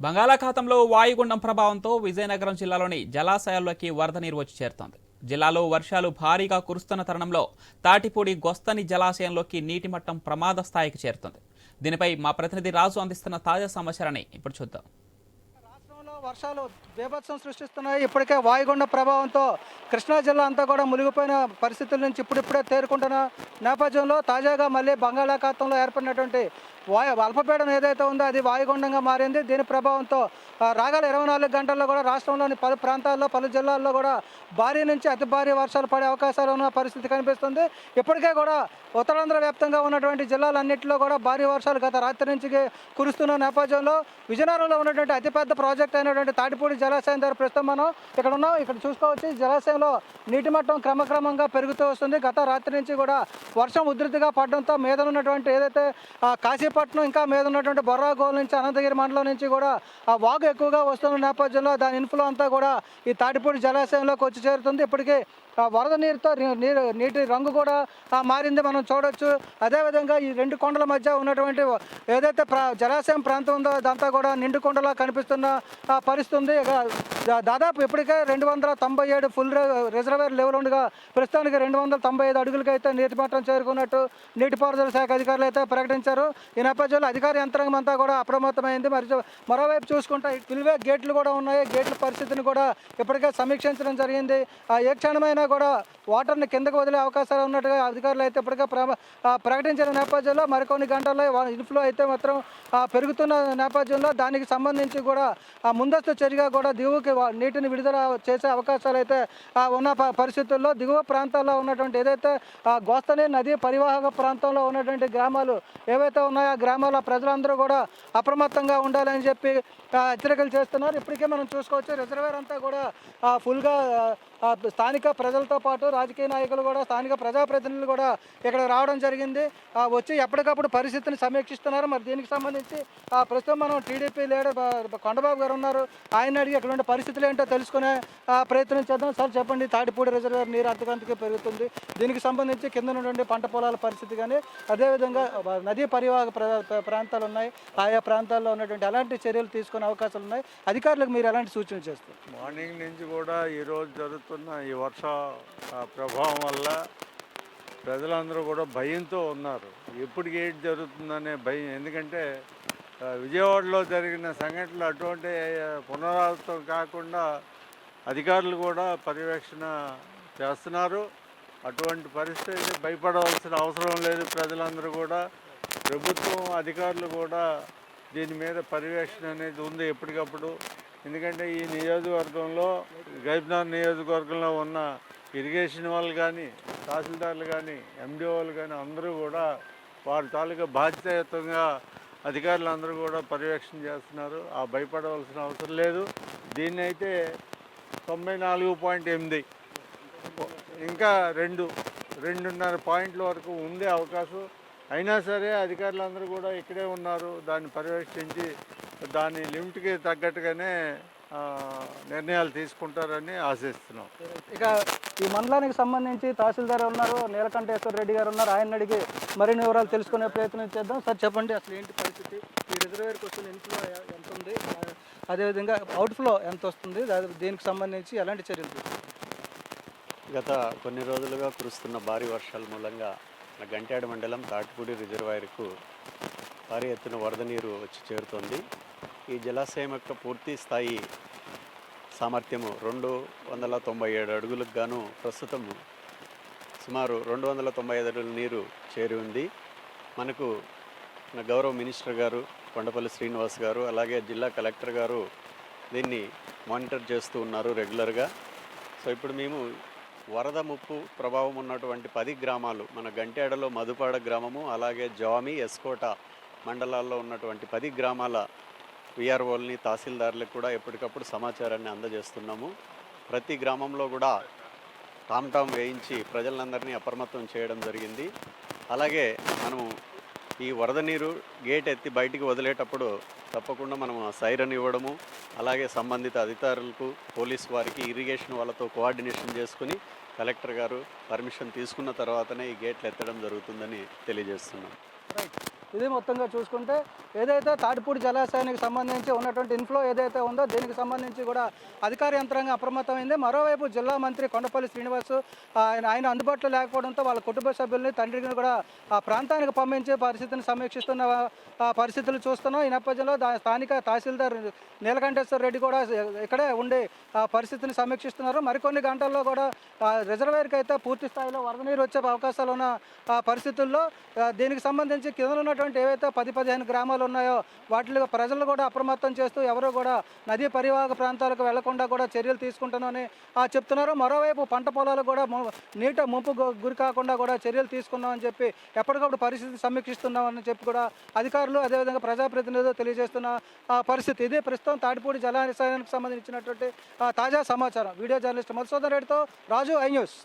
బంగాళాఖాతంలో వాయుగుండం ప్రభావంతో విజయనగరం జిల్లాలోని జలాశయాల్లోకి వరద నీరు వచ్చి చేరుతోంది. జిల్లాలో వర్షాలు భారీగా కురుస్తున్న తరుణంలో తాటిపూడి గొస్తని జలాశయంలోకి నీటి మట్టం ప్రమాద స్థాయికి చేరుతుంది. దీనిపై మా ప్రతినిధి రాజు అందిస్తున్న తాజా సమాచారాన్ని ఇప్పుడు చూద్దాం. వర్షాలు బీభత్సం సృష్టిస్తున్నాయి. ఇప్పటికే వాయుగుండ ప్రభావంతో కృష్ణా జిల్లా అంతా కూడా మునిగిపోయిన పరిస్థితుల నుంచి ఇప్పుడిప్పుడే తేరుకుంటున్న నేపథ్యంలో తాజాగా మళ్ళీ బంగాళాఖాతంలో ఏర్పడినటువంటి వాయు అల్పపీడనం ఏదైతే ఉందో అది వాయుగుండంగా మారింది. దీని ప్రభావంతో రాగల ఇరవై నాలుగు గంటల్లో కూడా రాష్ట్రంలోని పలు ప్రాంతాల్లో పలు జిల్లాల్లో కూడా భారీ నుంచి అతి భారీ వర్షాలు పడే అవకాశాలు ఉన్న పరిస్థితి కనిపిస్తుంది. ఇప్పటికే కూడా ఉత్తరాంధ్ర వ్యాప్తంగా ఉన్నటువంటి జిల్లాలన్నింటిలో కూడా భారీ వర్షాలు గత రాత్రి నుంచి కురుస్తున్న నేపథ్యంలో విజయనగరంలో ఉన్నటువంటి అతిపెద్ద ప్రాజెక్ట్ అయినటువంటి తాటిపూడి జలాశయం దగ్గర ప్రస్తుతం మనం ఇక్కడ ఉన్నాం. ఇక్కడ చూసుకోవచ్చు జలాశయంలో నీటి మట్టం క్రమక్రమంగా పెరుగుతూ వస్తుంది. గత రాత్రి నుంచి కూడా వర్షం ఉధృతిగా పడడంతో మీద ఉన్నటువంటి ఏదైతే కాశీపట్నం ఇంకా మీద ఉన్నటువంటి బొర్రాగోల్ నుంచి అనంతగిరి మండలం నుంచి కూడా ఆ వాగు ఎక్కువగా వస్తున్న నేపథ్యంలో దాని ఇన్ఫ్లో అంతా కూడా ఈ తాటిపూడి జలాశయంలోకి వచ్చి చేరుతుంది. ఇప్పటికే వరద నీరుతో నీరు నీటి రంగు కూడా మారింది మనం చూడొచ్చు. అదేవిధంగా ఈ రెండు కొండల మధ్య ఉన్నటువంటి ఏదైతే జలాశయం ప్రాంతం ఉందో అదంతా కూడా నిండు కొండలా కనిపిస్తున్న పరిస్థితి ఉంది ఇక దాదాపు ఇప్పటికే రెండు వందల తొంభై ఏడు ఫుల్ రిజర్వేర్ లెవెల్ ఉండగా ప్రస్తుతానికి రెండు వందల తొంభై ఐదు అడుగులకి అయితే నీటి మట్టం చేరుకున్నట్టు నీటిపారుదల శాఖ అధికారులు అయితే ప్రకటించారు. ఈ నేపథ్యంలో అధికార యంత్రాంగం అంతా కూడా అప్రమత్తమైంది. మరి మరోవైపు చూసుకుంటే స్పిల్వే గేట్లు కూడా ఉన్నాయి. గేట్ల పరిస్థితిని కూడా ఇప్పటికే సమీక్షించడం జరిగింది. ఆ ఏ క్షణమైనా కూడా వాటర్ని కిందకు వదిలే అవకాశాలు ఉన్నట్టుగా అధికారులు అయితే ఇప్పటికే ప్రకటించిన నేపథ్యంలో మరికొన్ని గంటల్లో ఇన్ఫ్లో అయితే మాత్రం పెరుగుతున్న నేపథ్యంలో దానికి సంబంధించి కూడా ముందు ముందస్తు చర్యగా కూడా దిగువకి నీటిని విడుదల చేసే అవకాశాలు అయితే ఉన్న పరిస్థితుల్లో దిగువ ప్రాంతాల్లో ఉన్నటువంటి ఏదైతే గోస్తని నదీ పరివాహక ప్రాంతంలో ఉన్నటువంటి గ్రామాలు ఏవైతే ఉన్నాయో ఆ గ్రామాల ప్రజలందరూ కూడా అప్రమత్తంగా ఉండాలని చెప్పి హెచ్చరికలు చేస్తున్నారు. ఇప్పటికే మనం చూసుకోవచ్చు రిజర్వేర్ అంతా కూడా ఫుల్గా స్థానిక ప్రజలతో పాటు రాజకీయ నాయకులు కూడా స్థానిక ప్రజాప్రతినిధులు కూడా ఇక్కడ రావడం జరిగింది. వచ్చి ఎప్పటికప్పుడు పరిస్థితిని సమీక్షిస్తున్నారు. మరి దీనికి సంబంధించి ప్రస్తుతం మనం టీడీపీ లీడర్ కొండబాబు గారు ఉన్నారు. ఆయన అడిగి అక్కడ ఉండే పరిస్థితులు ఏంటో తెలుసుకునే ప్రయత్నం చేద్దాం. సార్ చెప్పండి. తాటిపూడి రిజర్వేర్ నీరు అంతకంతకి పెరుగుతుంది. దీనికి సంబంధించి కింద నుండి పంట పొలాల పరిస్థితి కానీ అదేవిధంగా నదీ పరివాహక ప్ర- ప్రాంతాలు ఉన్నాయి. ఆయా ప్రాంతాల్లో ఉన్నటువంటి ఎలాంటి చర్యలు తీసుకునే అవకాశాలు ఉన్నాయి? అధికారులకు మీరు ఎలాంటి సూచనలు చేస్తారు? మార్నింగ్ నుంచి కూడా ఈరోజు జరుగుతున్న ఈ వర్ష ప్రభావం వల్ల ప్రజలందరూ కూడా భయంతో ఉన్నారు. ఎప్పుడు ఏంటి జరుగుతుందనే భయం. ఎందుకంటే విజయవాడలో జరిగిన సంఘటనలు అటువంటి పునరావృతం కాకుండా అధికారులు కూడా పర్యవేక్షణ చేస్తున్నారు. అటువంటి పరిస్థితి భయపడవలసిన అవసరం లేదు ప్రజలందరూ కూడా. ప్రభుత్వం అధికారులు కూడా దీని మీద పర్యవేక్షణ అనేది ఉంది ఎప్పటికప్పుడు. ఎందుకంటే ఈ నియోజకవర్గంలో గైబ్నార్ నియోజకవర్గంలో ఉన్న ఇరిగేషన్ వాళ్ళు కానీ తహసీల్దార్లు కానీ ఎండిఓలు కానీ అందరూ కూడా వారి తాలూకా బాధ్యతాయుతంగా అధికారులు అందరూ కూడా పర్యవేక్షణ చేస్తున్నారు. ఆ భయపడవలసిన అవసరం లేదు. దీన్ని అయితే తొంభై నాలుగు పాయింట్ ఎనిమిది. ఇంకా రెండు రెండున్నర పాయింట్ల వరకు ఉండే అవకాశం. అయినా సరే అధికారులందరూ కూడా ఇక్కడే ఉన్నారు. దాన్ని పర్యవేక్షించి దాని లిమిట్కి తగ్గట్టుగానే నిర్ణయాలు తీసుకుంటారని ఆశిస్తున్నాం. ఇక ఈ మండలానికి సంబంధించి తహసీల్దార్ ఉన్నారు నీలకంఠేశ్వర రెడ్డి గారు ఉన్నారు. ఆయన అడిగి మరిన్ని వివరాలు తెలుసుకునే ప్రయత్నం చేద్దాం. సార్ చెప్పండి అసలు ఏంటి పరిస్థితి? ఈ రిజర్వేర్కి వస్తున్న ఇన్ఫ్లో ఎంత ఉంది? అదేవిధంగా అవుట్ఫ్లో ఎంత వస్తుంది? దీనికి సంబంధించి ఎలాంటి చర్యలు తీసుకుంటారు గత కొన్ని రోజులుగా కురుస్తున్న భారీ వర్షాల మూలంగా మన గంట్యాడ మండలం తాటిపూడి రిజర్వాయర్కు భారీ ఎత్తున వరద నీరు వచ్చి చేరుతోంది. ఈ జలాశయం యొక్క పూర్తి స్థాయి సామర్థ్యము రెండు వందల తొంభై ఏడు అడుగులకు గాను ప్రస్తుతం సుమారు రెండు వందల తొంభై ఐదు అడుగుల నీరు చేరి ఉంది. మనకు మన గౌరవ మినిస్టర్ గారు కొండపల్లి శ్రీనివాస్ గారు అలాగే జిల్లా కలెక్టర్ గారు దీన్ని మానిటర్ చేస్తూ ఉన్నారు రెగ్యులర్గా. సో ఇప్పుడు మేము వరద ముప్పు ప్రభావం ఉన్నటువంటి పది గ్రామాలు మన గంటేడలో మధుపాడ గ్రామము అలాగే జామి ఎస్కోట మండలాల్లో ఉన్నటువంటి పది గ్రామాల విఆర్ఓల్ని తహసీల్దార్లకు కూడా ఎప్పటికప్పుడు సమాచారాన్ని అందజేస్తున్నాము. ప్రతి గ్రామంలో కూడా టామ్ టామ్ వేయించి ప్రజలందరినీ అప్రమత్తం చేయడం జరిగింది. అలాగే మనము ఈ వరద నీరు గేట్ ఎత్తి బయటికి వదిలేటప్పుడు తప్పకుండా మనం సైరన్ ఇవ్వడము అలాగే సంబంధిత అధికారులకు పోలీస్ వారికి ఇరిగేషన్ వాళ్ళతో కోఆర్డినేషన్ చేసుకుని కలెక్టర్ గారు పర్మిషన్ తీసుకున్న తర్వాతనే ఈ గేట్లు ఎత్తడం జరుగుతుందని తెలియజేస్తున్నాం. రైట్ ఇది మొత్తంగా చూసుకుంటే ఏదైతే తాటిపూడి జలాశయానికి సంబంధించి ఉన్నటువంటి ఇన్ఫ్లో ఏదైతే ఉందో దీనికి సంబంధించి కూడా అధికార యంత్రాంగం అప్రమత్తమైంది. మరోవైపు జిల్లా మంత్రి కొండపల్లి శ్రీనివాస్ ఆయన ఆయన అందుబాటులో లేకపోవడంతో వాళ్ళ కుటుంబ సభ్యుల్ని తండ్రిని కూడా ఆ ప్రాంతానికి పంపించి పరిస్థితిని సమీక్షిస్తున్న పరిస్థితులు చూస్తున్నాం. ఈ నేపథ్యంలో స్థానిక తహసీల్దార్ నీలకంఠేశ్వర రెడ్డి కూడా ఇక్కడే ఉండి ఆ పరిస్థితిని సమీక్షిస్తున్నారు. మరికొన్ని గంటల్లో కూడా రిజర్వేర్కి అయితే పూర్తి స్థాయిలో వరద నీరు వచ్చే అవకాశాలు ఉన్న ఆ పరిస్థితుల్లో దీనికి సంబంధించి కింద ఉన్నటువంటి ఏవైతే పది పదిహేను గ్రామాలు ఉన్నాయో వాటిలో ప్రజలు కూడా అప్రమత్తం చేస్తూ ఎవరు కూడా నదీ పరివాహక ప్రాంతాలకు వెళ్ళకుండా కూడా చర్యలు తీసుకుంటున్నామని ఆ, చెప్తున్నారు. మరోవైపు పంట పొలాలు కూడా నీట ముంపు గురి కాకుండా కూడా చర్యలు తీసుకున్నామని చెప్పి ఎప్పటికప్పుడు పరిస్థితి సమీక్షిస్తున్నామని చెప్పి కూడా అధికారులు అదేవిధంగా ప్రజాప్రతినిధులు తెలియజేస్తున్న ఆ, పరిస్థితి. ఇది ప్రస్తుతం తాటిపూడి జలాశయానికి సంబంధించినటువంటి తాజా సమాచారం. వీడియో జర్నలిస్ట్ మధుసూదన్ రెడ్డితో రాజు ఐ న్యూస్.